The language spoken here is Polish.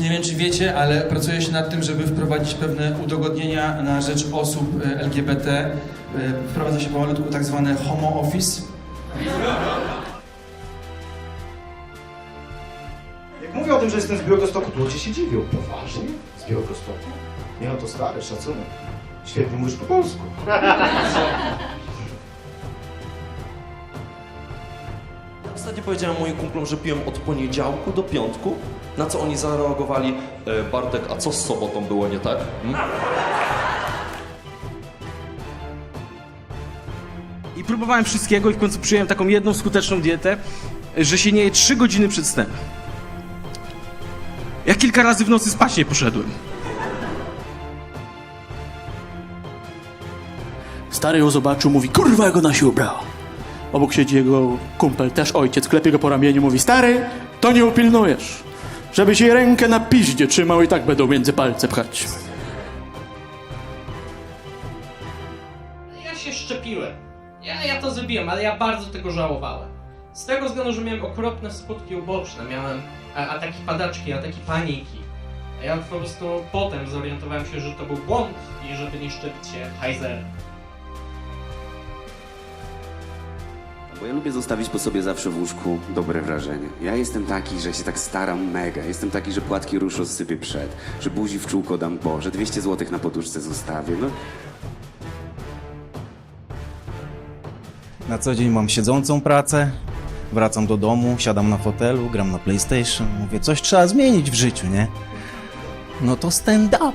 Nie wiem, czy wiecie, ale pracuje się nad tym, żeby wprowadzić pewne udogodnienia na rzecz osób e, LGBT. E, Wprowadza się pomalutku tak zwane homo office. Jak mówię o tym, że jestem z Białegostoku, to ludzie się dziwią. Poważnie? Z Białegostoku? Nie no to stary, szacunek. Świetnie mówisz po polsku. Ostatnio powiedziałem moim kumplom, że piłem od poniedziałku do piątku, na co oni zareagowali, e, Bartek, a co z sobotą było nie tak? Hmm? I próbowałem wszystkiego i w końcu przyjąłem taką jedną skuteczną dietę, że się nie je 3 godziny przed snem. Ja kilka razy w nocy spać nie poszedłem. Stary ją zobaczył, mówi, kurwa, jak ona się ubrała. Obok siedzi jego kumpel, też ojciec, klepie go po ramieniu, mówi, stary, to nie upilnujesz. Żebyś jej rękę na piździe trzymał i tak będą między palce pchać. Ja się szczepiłem. Ja, ja to zrobiłem, ale ja bardzo tego żałowałem. Z tego względu, że miałem okropne skutki uboczne. Miałem a, ataki padaczki, ataki paniki. A ja po prostu potem zorientowałem się, że to był błąd i żeby nie szczepić się Pfizerem. Bo ja lubię zostawić po sobie zawsze w łóżku dobre wrażenie. Ja jestem taki, że się tak staram mega. Jestem taki, że płatki ruszą sypię przed, że buzi w czółko dam po, że 200 zł na poduszce zostawię. No, Na co dzień mam siedzącą pracę, wracam do domu, siadam na fotelu, gram na PlayStation, mówię, coś trzeba zmienić w życiu, nie? No to stand up.